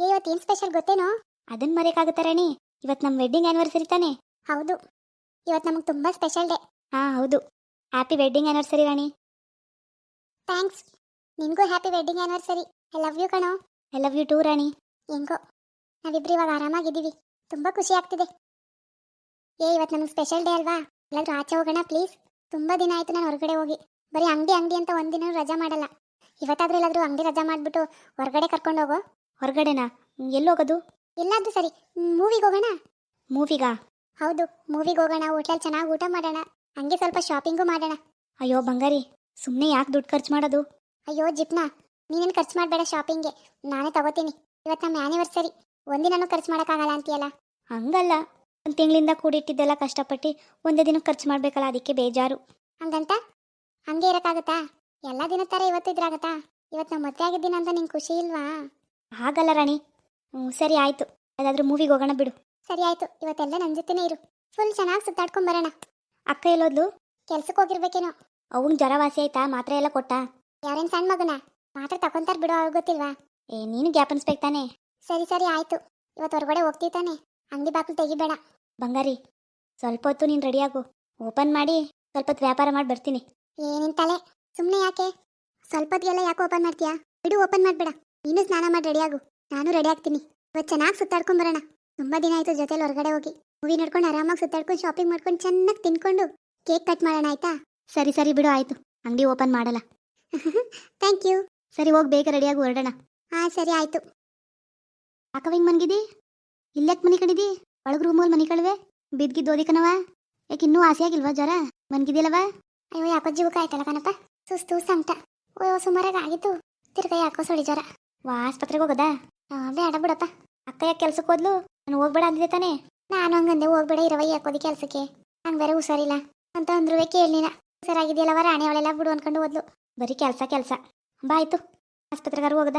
ಏ ಇವತ್ತು ಏನು ಸ್ಪೆಷಲ್ ಗೊತ್ತೇನೋ? ಅದನ್ನ ಮರೆಯಕ್ಕಾಗುತ್ತಾ ರಾಣಿ? ಇವತ್ತು ನಮ್ಮ ವೆಡ್ಡಿಂಗ್ ಆ್ಯನಿವರ್ಸರಿ ತಾನೆ? ಹೌದು. ಇವತ್ತು ನಮಗೆ ತುಂಬ ಸ್ಪೆಷಲ್ ಡೇ ಹಾಂ ಹೌದು. Happy wedding anniversary Rani. Thanks ನಿಮಗೂ happy wedding anniversary I love you ಕಣೋ. I love you too Rani. ಹೆಂಗೋ? ನಾವಿಬ್ರು ಇವಾಗ ಆರಾಮಾಗಿದ್ದೀವಿ. ತುಂಬ ಖುಷಿ ಆಗ್ತಿದೆ. ಏ ಇವತ್ತು ನಮಗೆ ಸ್ಪೆಷಲ್ ಡೇ ಅಲ್ವಾ? ಎಲ್ಲಾದರೂ ಆಚೆ ಹೋಗೋಣ ಪ್ಲೀಸ್ ತುಂಬ ದಿನ ಆಯ್ತು ನಾನು ಹೊರಗಡೆ ಹೋಗಿ. ಬರೀ ಅಂಗಡಿ ಅಂಗಡಿ ಅಂತ ಒಂದಿನ ರಜಾ ಮಾಡಲ್ಲ. ಇವತ್ತಾದ್ರೂ ಎಲ್ಲಾದರೂ ಅಂಗಡಿ ರಜಾ ಮಾಡಿಬಿಟ್ಟು ಹೊರಗಡೆ ಕರ್ಕೊಂಡು ಹೋಗೋ? ಹೊರಗಡೆನಾ? ಎಲ್ಲಿ ಹೋಗೋದು ಎಲ್ಲಾದ್ರೂ ಸರಿ. ಮೂವಿಗೆ ಹೋಗೋಣ? ಮೂವಿಗಾ? ಹೌದು ಮೂವಿಗೆ ಹೋಗೋಣ. ಹೋಟ್ಲಲ್ಲಿ ಚೆನ್ನಾಗಿ ಊಟ ಮಾಡೋಣ. ಹಂಗೆ ಸ್ವಲ್ಪ ಶಾಪಿಂಗು ಮಾಡೋಣ. ಅಯ್ಯೋ ಬಂಗಾರಿ ಸುಮ್ಮನೆ ಯಾಕೆ ದುಡ್ಡು ಖರ್ಚು ಮಾಡೋದು? ಅಯ್ಯೋ ಜಿಪ್ನಾ ನೀನೇನು ಖರ್ಚು ಮಾಡಬೇಡ ಶಾಪಿಂಗ್ಗೆ. ನಾನೇ ತಗೋತೀನಿ. ಇವತ್ತು ನಮ್ಮ ಆ್ಯನಿವರ್ಸರಿ ಒಂದಿನೂ ಖರ್ಚು ಮಾಡೋಕ್ಕಾಗಲ್ಲ ಅಂತೀಯಲ್ಲ? ಹಂಗಲ್ಲ. ಒಂದು ತಿಂಗಳಿಂದ ಕೂಡಿಟ್ಟಿದ್ದೆಲ್ಲ ಕಷ್ಟಪಟ್ಟು ಒಂದೇ ದಿನ ಖರ್ಚು ಮಾಡಬೇಕಲ್ಲ ಅದಕ್ಕೆ ಬೇಜಾರು. ಹಂಗಂತ? ಹಂಗೆ ಇರೋಕ್ಕಾಗತ್ತಾ? ಎಲ್ಲ ದಿನ ಥರ ಇವತ್ತು ಇದ್ರಾಗತ್ತಾ? ಇವತ್ತು ನಮ್ಮ ಮದುವೆ ಆಗಿದ್ದೀನಿ ಅಂತ ನಿಂಗೆ ಖುಷಿ ಇಲ್ವಾ? ಹಾಗಲ್ಲ ರಾಣಿ. ಹ್ಞೂ ಸರಿ ಆಯಿತು. ಅದಾದ್ರೂ ಮೂವಿಗೆ ಹೋಗೋಣ ಬಿಡು. ಸರಿ ಆಯಿತು. ಇವತ್ತೆಲ್ಲ ನನ್ನ ಜೊತೆನೇ ಇರು. ಫುಲ್ ಚೆನ್ನಾಗಿ ಸುತ್ತಾಡ್ಕೊಂಡು ಬರೋಣ. ಅಕ್ಕ ಎಲ್ಲೋದ್ಲು? ಕೆಲ್ಸಕ್ಕೆ ಹೋಗಿರ್ಬೇಕೇನೋ. ಅವಂಗೆ ಜ್ವರ ವಾಸಿ ಆಯ್ತಾ? ಮಾತ್ರೆ ಎಲ್ಲ ಕೊಟ್ಟ? ಯಾರೇನ್ ಸಣ್ಣ ಮಗನ? ಮಾತ್ರ ತಕೊಂತಾರ ಬಿಡು ಅವ್ರಿಗೆ ಗೊತ್ತಿಲ್ವಾ? ಏ ನೀನು ಗ್ಯಾಪ್ ಅನ್ಸ್ಬೇಕು ತಾನೆ? ಸರಿ ಸರಿ ಆಯ್ತು. ಇವತ್ತು ಹೊರಗಡೆ ಹೋಗ್ತೀವಿ ತಾನೆ. ಅಂಗಡಿ ಬಾಕ್ಲು ತೆಗಿಬೇಡ. ಬಂಗಾರಿ ಸ್ವಲ್ಪ ಹೊತ್ತು ನೀನು ರೆಡಿಯಾಗು ಓಪನ್ ಮಾಡಿ ಸ್ವಲ್ಪ ಹೊತ್ತು ವ್ಯಾಪಾರ ಮಾಡಿ ಬರ್ತೀನಿ. ಏನಿನ್ ತಲೆ. ಸುಮ್ಮನೆ ಯಾಕೆ? ಸ್ವಲ್ಪ ಹೊತ್ತಿಗೆಲ್ಲ ಯಾಕೆ ಓಪನ್ ಮಾಡ್ತೀಯಾ? ಬಿಡು ಓಪನ್ ಮಾಡ್ಬೇಡ. ನೀನು ಸ್ನಾನ ಮಾಡಿ ರೆಡಿ ಆಗು. ನಾನು ರೆಡಿ ಆಗ್ತೀನಿ. ಇವತ್ತು ಚೆನ್ನಾಗಿ ಸುತ್ತಾಡ್ಕೊಂಡ್ ಬರೋಣ. ತುಂಬ ದಿನ ಆಯ್ತು ಜೊತೆಲಿ ಹೊರಗಡೆ ಹೋಗಿ. ಮೂವಿ ನೋಡ್ಕೊಂಡು ಆರಾಮಾಗಿ ಸುತ್ತಾಡ್ಕೊಂಡು ಶಾಪಿಂಗ್ ಮಾಡ್ಕೊಂಡು ಚೆನ್ನಾಗಿ ತಿನ್ಕೊಂಡು ಕೇಕ್ ಕಟ್ ಮಾಡೋಣ ಆಯ್ತಾ? ಸರಿ ಸರಿ ಬಿಡು ಆಯಿತು. ಅಂಗಡಿ ಓಪನ್ ಮಾಡಲ್ಲ. ಥ್ಯಾಂಕ್ ಯು ಸರಿ ಹೋಗಿ ಬೇಗ ರೆಡಿಯಾಗಿ ಹೊರಡೋಣ. ಹಾ ಸರಿ ಆಯ್ತು. ಯಾಕವ ಹಿಂಗೆ ಮನ್ಗಿದಿ? ಇಲ್ಲಾಕ್ ಮನಿ ಕಣಿದಿ ಒಳಗೆ ರೂಮಲ್ಲಿ ಮನಿ ಕಳುವೆ ಬಿದ್ಗಿದ್ದು ಓದಿಕನವ ಯಾಕೆ ಇನ್ನೂ ಆಸೆ ಆಗಿಲ್ವಾ ಜ್ವರ? ಮನ್ಗಿದಿಲ್ಲವ ಅಯ್ಯೋ ಯಾಕೋ ಜೀವಕ ಆಯ್ತಲ್ಲ ಕಣಪ್ಪ. ಸುಸ್ತು ಸಂಕಟ. ಓ ಸುಮಾರಾಗಿ ಆಗಿತ್ತು. ತಿರ್ಗಾ ಯಾಕೋ ಸೊಳಿ ಜ್ವರ. ವಾ, ಆಸ್ಪತ್ರೆಗೆ ಹೋಗೋದಾ? ಬೇಡ ಬಿಡಪ್ಪ. ಅಕ್ಕ ಯಾಕೆ ಕೆಲ್ಸಕ್ಕೆ ಹೋದ್ಲು? ನಾನು ಹೋಗ್ಬೇಡ ಅಂದಿದೆ ತಾನೇ. ನಾನು ಹಂಗಂದೆ, ಹೋಗ್ಬೇಡ ಇರವ ಯಾಕೋದಿ ಕೆಲ್ಸಕ್ಕೆ. ನಂಗೆ ಬೇರೆ ಹುಷಾರಿಲ್ಲ. ಅಂತ ಅಂದ್ರು ಕೇಳಿನ ಹುಷಾರಾಗಿದೆಯಲ್ಲವ ರಾಣಿ ಅವಳೆಲ್ಲ ಬಿಡು ಅನ್ಕೊಂಡು ಹೋದ್ಲು. ಬರೀ ಕೆಲಸ ಕೆಲಸ. ಬಾ ಆಯ್ತು. ಆಸ್ಪತ್ರೆಗಾರು ಹೋಗದ?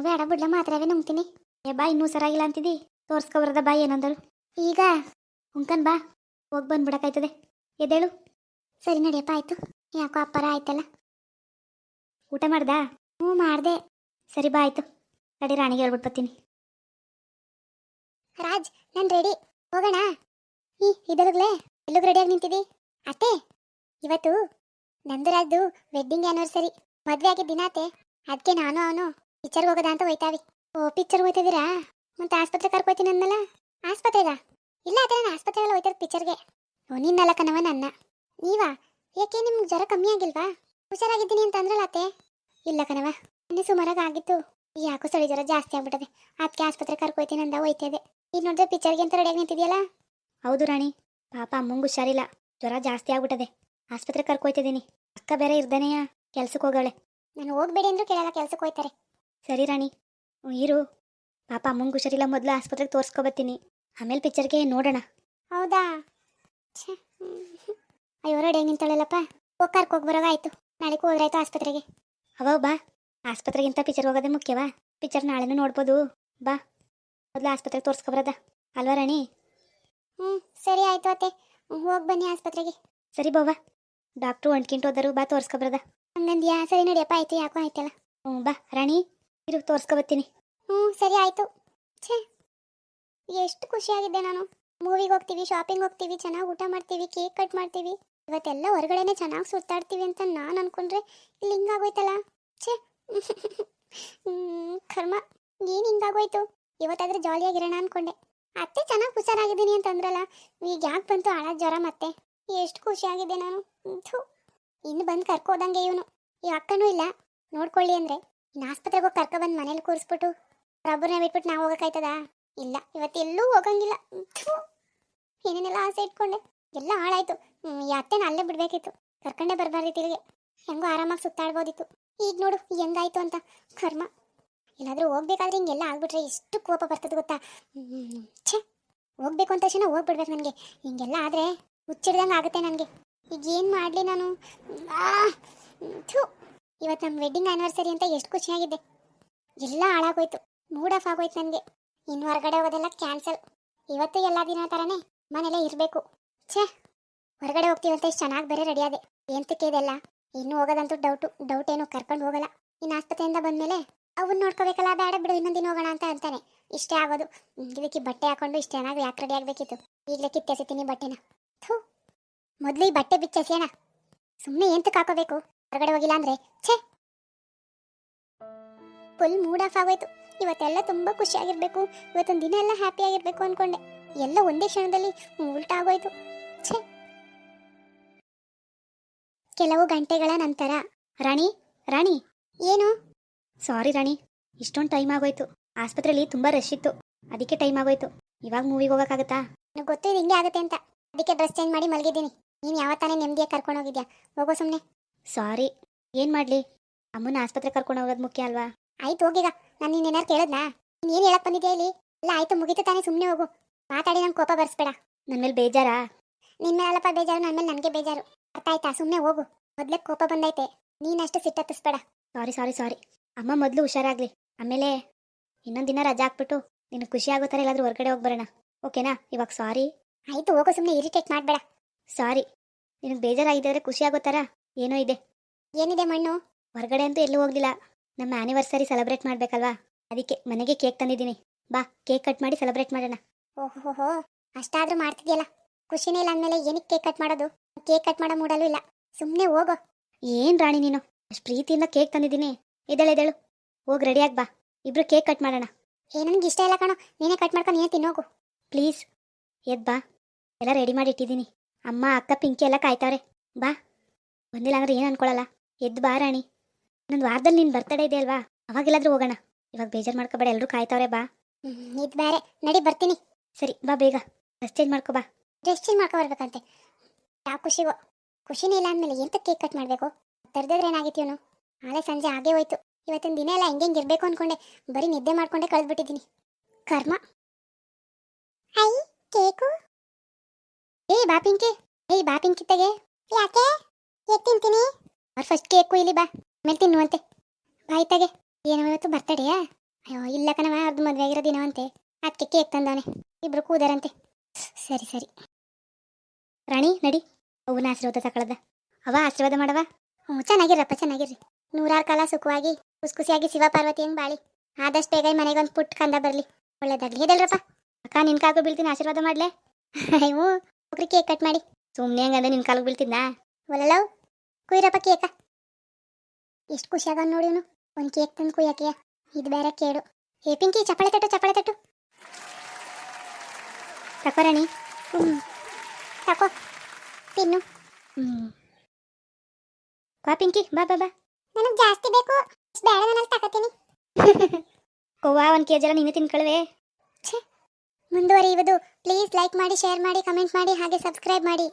ಬೇಡ ಬಿಡ್ಲ, ಮಾತ್ರವೇ ನುಂಗ್ತೀನಿ. ಏ, ಬಾ, ಇನ್ನೂ ಹುಷಾರಾಗಿಲ್ಲ ಅಂತಿದಿ. ತೋರ್ಸ್ಕೊಬರದ ಬಾ ಏನಂದರು. ಈಗ? ಉಂಕನ್ ಬಾ. ಹೋಗಿ ಬಂದ್ಬಿಡಕ್ಕಾಯ್ತದೆ ಎದ್ದೇಳು. ಸರಿ ನಡಿಯಪ್ಪ, ಆಯ್ತು. ಯಾಕೋ ಅಪ್ಪರ ಆಯ್ತಲ್ಲ. ಊಟ ಮಾಡ್ದಾ? ಹ್ಞೂ, ಮಾಡ್ದೆ. ಸರಿ ಬಾ ಆಯ್ತು. ನಡಿ ರಾಣಿಗೆ ಹೇಳ್ಬಿಟ್ಟು ಬರ್ತೀನಿ. ರಾಜ್, ನಾನು ರೆಡಿ ಹೋಗೋಣ? ಈ ಇದರಲ್ಲೇ ಎಲ್ಲೂ ರೆಡಿಯಾಗಿ ನಿಂತಿದ್ದಿ ಅತ್ತೆ, ಇವತ್ತು ನಂದು ರಾಜ್ದು ವೆಡ್ಡಿಂಗ್ ಆ್ಯನಿವರ್ಸರಿ ಮದುವೆ ಆಗಿದ್ದ ದಿನ ಅತ್ತೆ. ಅದಕ್ಕೆ ನಾನು ಅವನು ಪಿಕ್ಚರ್ಗೆ ಹೋಗೋದ ಅಂತ ಹೋಯ್ತಾವಿ. ಓ ಪಿಕ್ಚರ್ಗೆ ಹೋಯ್ತಿದ್ದೀರಾ? ಮತ್ತೆ ಆಸ್ಪತ್ರೆ ಕರ್ಕೊಯ್ತೀನಿ ಅಂದಲ್ಲ ಆಸ್ಪತ್ರೆಗ? ಇಲ್ಲ ಅದೇ ನಾನು ಆಸ್ಪತ್ರೆಗೆಲ್ಲ ಹೋಯ್ತಾರೆ ಪಿಕ್ಚರ್ಗೆ ಓ, ನಿನ್ನಲ್ಲ ಕಣವ ನನ್ನ. ನೀವಾ? ಯಾಕೆ ನಿಮ್ಗೆ ಜ್ವರ ಕಮ್ಮಿ ಆಗಿಲ್ವಾ? ಹುಷಾರಾಗಿದ್ದೀನಿ ಅಂತ ಅಂದ್ರಲ್ಲ ಅತ್ತೆ. ಇಲ್ಲ ಕಣವ ಇನ್ನೂ ಸುಮಾರಾಗಿ ಆಗಿತ್ತು. ಯಾಕೋ ಸಳಿ ಜ್ವರ ಜಾಸ್ತಿ ಆಗ್ಬಿಟ್ಟದೆ ಅದಕ್ಕೆ ಆಸ್ಪತ್ರೆ ಕರ್ಕೊಯ್ತೀನಿ ಅಂದ ಹೋಯ್ತಿದೆ ಈಗ ನೋಡಿದ್ರೆ ಪಿಕ್ಚರ್ಗೆ ಅಂತ ರೆಡಿಯಾಗಿ ನಿಂತಿದೆಯಲ್ಲ ಹೌದು ರಾಣಿ. ಪಾಪ ಅಮ್ಮಂಗೆ ಹುಷಾರಿಲ್ಲ. ಜ್ವರ ಜಾಸ್ತಿ ಆಗ್ಬಿಟ್ಟದೆ ಆಸ್ಪತ್ರೆ ಕರ್ಕೊಯ್ತಿದ್ದೀನಿ. ಅಕ್ಕ ಬೇರೆ ಇರ್ದಾನೆಯ. ಕೆಲ್ಸಕ್ಕೆ ಹೋಗವಳೆ. ನಾನು ಹೋಗ್ಬೇಡಿ ಅಂದ್ರೂ ಕೇಳಲ್ಲ ಕೆಲ್ಸಕ್ಕೆ ಹೋಯ್ತಾರೆ. ಸರಿ ರಾಣಿ. ಇರು. ಪಾಪ ಅಮ್ಮಂಗೆ ಹುಷಾರಿಲ್ಲ ಮೊದಲು ಆಸ್ಪತ್ರೆಗೆ ತೋರಿಸ್ಕೊಬತ್ತೀನಿ ಆಮೇಲೆ ಪಿಚ್ಚರ್ಗೆ ನೋಡೋಣ. ಹೌದಾ? ಅಯ್ಯೋ ರೆಡಿ ರೆಡಿಯಾಗಿ ನಿಂತಾಳಲ್ಲಪ್ಪ. ಹೋಗಿ ಕರ್ಕೋಗಿ ಬರೋಗಾಯ್ತು. ನಾಳೆಗೆ ಹೋದ್ರಾಯ್ತು ಆಸ್ಪತ್ರೆಗೆ. ಅವ ಬಾ ಆಸ್ಪತ್ರೆಗಿಂತ ಪಿಕ್ಚರ್ ಹೋಗೋದೇ ಮುಖ್ಯವಾ? ಪಿಕ್ಚರ್ ನಾಳೆನೂ ನೋಡ್ಬೋದು. ಬಾ. ಮೊದಲು ಆಸ್ಪತ್ರೆಗೆ ತೋರಿಸ್ಕೊಬರದ ಅಲ್ವಾ ರಾಣಿ? ಹ್ಞೂ ಸರಿ ಆಯ್ತು ಅತ್ತೆ. ಹೋಗಿ ಬನ್ನಿ ಆಸ್ಪತ್ರೆಗೆ. ಸರಿ ಬಾವ ಡಾಕ್ಟ್ರು ಒಂಟ್ಕಿಂಟು ಹೋದರು ಬಾ ತೋರಿಸ್ಕೊಬರದ ಹಂಗಂದ್ಯಾ? ಸರಿ ನಡಿಯಪ್ಪ ಆಯ್ತು ಯಾಕೋ ಆಯ್ತಲ್ಲ. ಹ್ಞೂ ಬಾ. ರಾಣಿ ಇರು ತೋರಿಸ್ಕೊಬತ್ತೀನಿ ಹ್ಞೂ ಸರಿ ಆಯ್ತು. ಛೇ ಎಷ್ಟು ಖುಷಿಯಾಗಿದ್ದೆ ನಾನು. ಮೂವಿಗೆ ಹೋಗ್ತೀವಿ ಶಾಪಿಂಗ್ ಹೋಗ್ತೀವಿ ಚೆನ್ನಾಗಿ ಊಟ ಮಾಡ್ತೀವಿ ಕೇಕ್ ಕಟ್ ಮಾಡ್ತೀವಿ. ಇವತ್ತೆಲ್ಲ ಹೊರಗಡೆನೆ ಚೆನ್ನಾಗಿ ಸುತ್ತಾಡ್ತೀವಿ ಅಂತ ನಾನು ಅನ್ಕೊಂಡ್ರೆ ಇಲ್ಲಿ ಹಿಂಗಾಗೋಯ್ತಲ್ಲ. ಛೇ ಕರ್ಮ. ಏನು ಹಿಂಗಾಗೋಯ್ತು? ಇವತ್ತಾದ್ರೆ ಜಾಲಿಯಾಗಿರೋಣ ಅನ್ಕೊಂಡೆ. ಅತ್ತೆ ಚೆನ್ನಾಗಿ ಹುಷಾರಾಗಿದ್ದೀನಿ ಅಂತಂದ್ರಲ್ಲ ಈಗ ಯಾಕೆ ಬಂತು ಹಳ ಜ್ವರ ಮತ್ತೆ? ಎಷ್ಟು ಖುಷಿಯಾಗಿದ್ದೆ ನಾನು. ಥೂ. ಇನ್ನು ಬಂದು ಕರ್ಕೋದಂಗೆ ಇವನು. ಈ ಅಕ್ಕನೂ ಇಲ್ಲ. ನೋಡ್ಕೊಳ್ಳಿ ಅಂದ್ರೆ. ಇನ್ನು ಆಸ್ಪತ್ರೆಗೆ ಹೋಗಿ ಕರ್ಕೊ ಬಂದು ಮನೇಲಿ ಕೂರಿಸ್ಬಿಟ್ಟು ರಬ್ಬರ್ನ ಬಿಟ್ಬಿಟ್ಟು ನಾವು ಹೋಗಕ್ಕಾಯ್ತದ ಇಲ್ಲ ಇವತ್ತೆಲ್ಲೂ ಹೋಗಂಗಿಲ್ಲ. ಥೂ. ಏನೇನೆಲ್ಲ ಆಸೆ ಇಟ್ಕೊಂಡೆ. ಎಲ್ಲ ಹಾಳಾಯ್ತು. ಈ ಅತ್ತೆನ ಅಲ್ಲೇ ಬಿಡ್ಬೇಕಿತ್ತು. ಕರ್ಕೊಂಡೇ ಬರಬಾರ್ದಿತ್ತು ಇಲ್ಲಿಗೆ. ಹೆಂಗೋ ಆರಾಮಾಗಿ ಸುತ್ತಾಡ್ಬೋದಿತ್ತು. ಈಗ ನೋಡು, ಹೆಂಗಾಯ್ತು ಅಂತ. ಕರ್ಮ. ಎಲ್ಲಾದ್ರೂ ಹೋಗ್ಬೇಕಾದ್ರೆ ಹಿಂಗೆಲ್ಲ ಆಗ್ಬಿಟ್ರೆ ಎಷ್ಟು ಕೋಪ ಬರ್ತದೆ ಗೊತ್ತಾ? ಛೇ. ಹೋಗ್ಬೇಕು ಅಂತ ತಕ್ಷಣ ಹೋಗ್ಬಿಡ್ಬೇಕು ನನಗೆ. ಹಿಂಗೆಲ್ಲ ಆದರೆ ಹುಚ್ಚಿಡ್ದಂಗೆ ಆಗುತ್ತೆ ನನಗೆ. ಈಗ ಏನು ಮಾಡಲಿ ನಾನು? ಥು. ಇವತ್ತು ನಮ್ಮ ವೆಡ್ಡಿಂಗ್ ಆ್ಯನಿವರ್ಸರಿ ಅಂತ ಎಷ್ಟು ಖುಷಿಯಾಗಿದ್ದೆ ಎಲ್ಲ ಹಾಳಾಗೋಯ್ತು. ಮೂಡ್ ಆಫ್ ಆಗೋಯ್ತು ನನಗೆ. ಇನ್ನು ಹೊರಗಡೆ ಹೋಗೋದೆಲ್ಲ ಕ್ಯಾನ್ಸಲ್ ಇವತ್ತು ಎಲ್ಲ ದಿನ ಥರನೇ ಮನೇಲೇ ಇರಬೇಕು. ಛೇ. ಹೊರಗಡೆ ಹೋಗ್ತೀವಂತ ಇಷ್ಟು ಚೆನ್ನಾಗಿ ಬೇರೆ ರೆಡಿ ಆದೆ. ಎಂತಕ್ಕೆ ಇದೆಲ್ಲ? ಇನ್ನು ಹೋಗೋದಂತೂ ಡೌಟು ಡೌಟ್ ಏನು ಕರ್ಕೊಂಡು ಹೋಗಲ್ಲ. ಇನ್ನು ಆಸ್ಪತ್ರೆಯಿಂದ ಬಂದಮೇಲೆ ಅವನ್ನ ನೋಡ್ಕೋಬೇಕಲ್ಲ, ಬೇಡ ಬಿಡು, ಇನ್ನೊಂದು ದಿನ ಹೋಗೋಣ ಅಂತ ಅಂತಾನೆ. ಇಷ್ಟೇ ಆಗೋದು. ಇದಕ್ಕೆ ಬಟ್ಟೆ ಹಾಕೊಂಡು ಇಷ್ಟು ಚೆನ್ನಾಗಿ ಯಾಕೆ ರೆಡಿ ಆಗಬೇಕಿತ್ತು? ಈಗಲೇ ಕಿತ್ತೆಸಿತೀನಿ ಬಟ್ಟೆನ. ಥೂ, ಮೊದಲು ಈ ಬಟ್ಟೆ ಬಿಚ್ಚಸಿಯಣ ಸುಮ್ಮನೆ ಎಂತಕ್ಕೆ ಹಾಕೋಬೇಕು? ಹೊರಗಡೆ ಹೋಗಿಲ್ಲ ಅಂದ್ರೆ, ಛೇ! ಫುಲ್ ಮೂಡ್ ಆಫ್ ಆಗೋಯ್ತು. ಇವತ್ತೆಲ್ಲ ತುಂಬ ಖುಷಿಯಾಗಿರ್ಬೇಕು. ಇವತ್ತೊಂದು ದಿನ ಎಲ್ಲ ಹ್ಯಾಪಿ ಆಗಿರ್ಬೇಕು ಅನ್ಕೊಂಡೆ. ಎಲ್ಲ ಒಂದೇ ಕ್ಷಣದಲ್ಲಿ ಉಲ್ಟಾ ಆಗೋಯ್ತು. ಛೇ! ಕೆಲವು ಗಂಟೆಗಳ ನಂತರ. ರಾಣಿ ರಾಣಿ ಏನು? ಸಾರಿ ರಾಣಿ ಇಷ್ಟೊಂದು ಟೈಮ್ ಆಗೋಯ್ತು. ಆಸ್ಪತ್ರೆಯಲ್ಲಿ ತುಂಬಾ ರಶ್ ಇತ್ತು. ಅದಕ್ಕೆ ಟೈಮ್ ಆಗೋಯ್ತು. ಇವಾಗ ಮೂವಿಗೆ ಹೋಗೋಕ್ಕಾಗತ್ತಾ? ನನಗೆ ಗೊತ್ತು ಇದು ಹಿಂಗೆ ಆಗುತ್ತೆ ಅಂತ. ಅದಕ್ಕೆ ಡ್ರೆಸ್ ಚೇಂಜ್ ಮಾಡಿ ಮಲಗಿದ್ದೀನಿ. ನೀನು ಯಾವತ್ತಾನೆ ನೆಮ್ಮದಿಯಾಗಿ ಕರ್ಕೊಂಡು ಹೋಗಿದ್ಯಾ? ಹೋಗೋ ಸುಮ್ಮನೆ ಸಾರಿ. ಏನು ಮಾಡಲಿ? ಅಮ್ಮನ ಆಸ್ಪತ್ರೆ ಕರ್ಕೊಂಡು ಹೋಗೋದು ಮುಖ್ಯ ಅಲ್ವಾ? ಆಯ್ತು ಹೋಗಿಗ ನಾನು ನೀನು ಏನಾರು ಕೇಳಿದ್ನಾ? ನೀನು ಏನು ಹೇಳಕ್ ಬಂದಿದ್ಯಾ ಇಲ್ಲಿ? ಇಲ್ಲ ಆಯ್ತು ಮುಗಿತು ತಾನೇ ಸುಮ್ಮನೆ ಹೋಗು. ಮಾತಾಡಿ ನಂಗೆ ಕೋಪ ಬರ್ಸ್ಬೇಡ. ನನ್ನ ಮೇಲೆ ಬೇಜಾರಾ? ನಿನ್ನ ಮೇಲಪ್ಪ ಬೇಜಾರು ನನ್ನ ಮೇಲೆ ನನಗೆ ಬೇಜಾರು. ಅರ್ಥ ಆಯ್ತಾ? ಸುಮ್ಮನೆ ಹೋಗು. ಮೊದ್ಲೇ ಕೋಪ ಬಂದೈತೆ. ನೀನಷ್ಟು ಸಿಟ್ಟತ್ತಿಸ್ಬೇಡ ಸಾರಿ ಸಾರಿ ಸಾರಿ ಅಮ್ಮ ಮೊದಲು ಹುಷಾರಾಗ್ಲಿ. ಆಮೇಲೆ ಇನ್ನೊಂದು ದಿನ ರಜಾ ಹಾಕ್ಬಿಟ್ಟು ನಿನಗೆ ಖುಷಿ ಆಗೋ ಥರ ಎಲ್ಲಾದ್ರೂ ಹೊರಗಡೆ ಹೋಗಿ ಬರೋಣ. ಓಕೆನಾ? ಇವಾಗ ಸಾರಿ ಆಯಿತು ಹೋಗೋ ಸುಮ್ಮನೆ ಇರಿಟೇಟ್ ಮಾಡಬೇಡ. ಸಾರಿ ನಿನಗೆ ಬೇಜಾರಾಗಿದ್ದರೆ ಖುಷಿ ಆಗೋ ಥರ ಏನೋ ಇದೆ. ಏನಿದೆ ಮಣ್ಣು? ಹೊರಗಡೆ ಅಂತೂ ಎಲ್ಲೂ ಹೋಗ್ಲಿಲ್ಲ. ನಮ್ಮ ಆನಿವರ್ಸರಿ ಸೆಲೆಬ್ರೇಟ್ ಮಾಡಬೇಕಲ್ವಾ? ಅದಕ್ಕೆ ಮನೆಗೆ ಕೇಕ್ ತಂದಿದ್ದೀನಿ. ಬಾ ಕೇಕ್ ಕಟ್ ಮಾಡಿ ಸೆಲೆಬ್ರೇಟ್ ಮಾಡೋಣ. ಓಹೋ ಅಷ್ಟಾದ್ರೂ ಮಾಡ್ತಿದ್ಯಲ್ಲ. ಖುಷಿನೇ ಇಲ್ಲ ಅಂದಮೇಲೆ ಏನಕ್ಕೆ ಕೇಕ್ ಕಟ್ ಮಾಡೋದು? ಕೇಕ್ ಕಟ್ ಮಾಡೋ ಮೂಡಲು ಇಲ್ಲ. ಸುಮ್ಮನೆ ಹೋಗು. ಏನ್ ರಾಣಿ ನೀನು? ಅಷ್ಟು ಪ್ರೀತಿಯಿಂದ ಕೇಕ್ ತಂದಿದ್ದೀನಿ. ಎದ್ದೇಳು ಹೋಗಿ ರೆಡಿಯಾಗಿ ಬಾ. ಇಬ್ರು ಕೇಕ್ ಕಟ್ ಮಾಡೋಣ. ಏ ನನಗೆ ಇಷ್ಟ ಇಲ್ಲ ಕಣೋ. ನೀನೇ ಕಟ್ ಮಾಡ್ಕೊಂಡು ನೀನೇ ತಿನ್ನೋಗು. ಪ್ಲೀಸ್. ಎದ್ ಬಾ. ಎಲ್ಲ ರೆಡಿ ಮಾಡಿ ಇಟ್ಟಿದ್ದೀನಿ. ಅಮ್ಮ ಅಕ್ಕ ಪಿಂಕಿ ಎಲ್ಲ ಕಾಯ್ತಾವ್ರೆ. ಬಾ. ಬಂದಿಲ್ಲ ಅಂದ್ರೆ ಏನು ಅನ್ಕೊಳಲ್ಲ. ಎದ್ದು ಬಾ ರಾಣಿ. ಇನ್ನೊಂದು ವಾರದಲ್ಲಿ ನೀನು ಬರ್ತಡೇ ಇದೆ ಅಲ್ವಾ? ಅವಾಗೆಲ್ಲಾದ್ರೂ ಹೋಗೋಣ. ಇವಾಗ ಬೇಜಾರು ಮಾಡ್ಕೋಬೇಡ ಎಲ್ಲರೂ ಕಾಯ್ತಾವ್ರೆ ಬಾ. ಇದ್ ಬೇರೆ. ನಡಿ ಬರ್ತೀನಿ. ಸರಿ ಬಾ ಬೇಗ. ಡ್ರೆಸ್ ಚೇಂಜ್ ಮಾಡ್ಕೋ ಬಾ. ಡ್ರೆಸ್ ಚೇಂಜ್ ಮಾಡ್ಕೊ ಬರ್ಬೇಕಂತೆ. ಯಾವ ಖುಷಿಗೋ. ಖುಷಿನೇ ಇಲ್ಲ ಅಂದಮೇಲೆ ಎಂತ ಕೇಕ್ ಕಟ್ ಮಾಡಬೇಕು? ತರ್ದಿದ್ರೆ ಏನಾಗಿತ್ತು ನಾಳೆ ಸಂಜೆ ಆಗೇ ಹೋಯ್ತು. ಇವತ್ತಿನ ದಿನ ಎಲ್ಲ ಹೆಂಗೆ ಇರಬೇಕು ಅನ್ಕೊಂಡೆ. ಬರೀ ನಿದ್ದೆ ಮಾಡ್ಕೊಂಡೆ ಕಳೆದ್ಬಿಟ್ಟಿದ್ದೀನಿ. ಕರ್ಮ. ಐ, ಕೇಕು. ಏಯ್ ಬಾ ಪಿಂಕಿ. ಏಯ್ ಬಾ ಯಾಕೆ? ಏಕ್ ತಿಂತೀನಿ. ಅವ್ರು ಫಸ್ಟ್ ಕೇಕು ಇಲ್ಲಿ ಬಾ. ಆಮೇಲೆ ತಿನ್ನುವಂತೆ. ಬಾಯ್ ತೆಗೆ. ಏನೋ ಇವತ್ತು ಬರ್ತಡೆಯಾ ಅಯ್ಯೋ, ಇಲ್ಲ ಕಣವ ಅವ್ರದ್ದು ಮದುವೆ ಆಗಿರೋ ದಿನವಂತೆ. ಅದಕ್ಕೆ ಕೇಕ್ ತಂದವನೆ. ಇಬ್ರು ಕೂದರಂತೆ. ಸರಿ ಸರಿ. ರಾಣಿ, ನಡಿ. ಅವನ ಆಶೀರ್ವಾದ ತಗೊಳದ ಅವ ಆಶೀರ್ವಾದ ಮಾಡವ. ಹ್ಞೂ ಚೆನ್ನಾಗಿರಪ್ಪ ಚೆನ್ನಾಗಿರ್ರಿ. ನೂರಾರು ಕಾಲ ಸುಖವಾಗಿ ಖುಷಿ ಖುಷಿಯಾಗಿ ಶಿವ ಪಾರ್ವತಿ ಹೆಂಗ್ ಬಾಳಿ. ಆದಷ್ಟು ಬೇಗ ಮನೆಗೆ ಒಂದು ಪುಟ್ಟ ಕಂದ ಬರಲಿ. ಒಳ್ಳೇದಾಗ್ಲಿ. ಹೇಳಲ್ರಪ್ಪ ಅಕ್ಕ, ನಿನ್ ಕಾಲು ಬೀಳ್ತೀನಿ, ಆಶೀರ್ವಾದ ಮಾಡ್ಲೆ. ಅಯ್ಯೋ ಒಬ್ರಿ ಕೇಕ್ ಕಟ್ ಮಾಡಿ. ಸುಮ್ಮನೆ ಹೆಂಗಂದ್ರೆ ನಿನ್ ಕಾಲಿಗೆ ಬೀಳ್ತಿದ್ನಾ? ಒಲ್ಲಲವ್ ಕುಯ್ರಪ್ಪ ಕೇಕ. ಎಷ್ಟು ಖುಷಿಯಾಗ ನೋಡಿ ಇವನು. ಒಂದು ಕೇಕ್ ತಂದು ಕುಯ್ಯಕ್ಕೆ ಇದು ಬೇರೆ ಕೇಳು ಏ, ಪಿಂಕಿ, ಚಪ್ಪಳೆ ತಟ್ಟು ಚಪ್ಪಳೆ ತಟ್ಟು. ತಕೋರಣಿ ಹ್ಞೂ ತಕೋ. ತಿನ್ನು. ಹ್ಮ್. ಕಾ ಪಿಂಕಿ ಬಾ ಬಾ ಬಾ. ನನಗೆ ಜಾಸ್ತಿ ಬೇಕು. ಇಷ್ಟ್ ಬೇಡ ನಾನು ತಗೋತೀನಿ. ಕೋವಾ ಒಂದು ಕೆ ಜಿ ಎಲ್ಲ ನೀನೇ ತಿನ್ಕೊಳ್ವೆ. ಮುಂದುವರಿಯುವುದು. ಪ್ಲೀಸ್ ಲೈಕ್ ಮಾಡಿ ಶೇರ್ ಮಾಡಿ ಕಮೆಂಟ್ ಮಾಡಿ ಹಾಗೆ ಸಬ್ಸ್ಕ್ರೈಬ್ ಮಾಡಿ.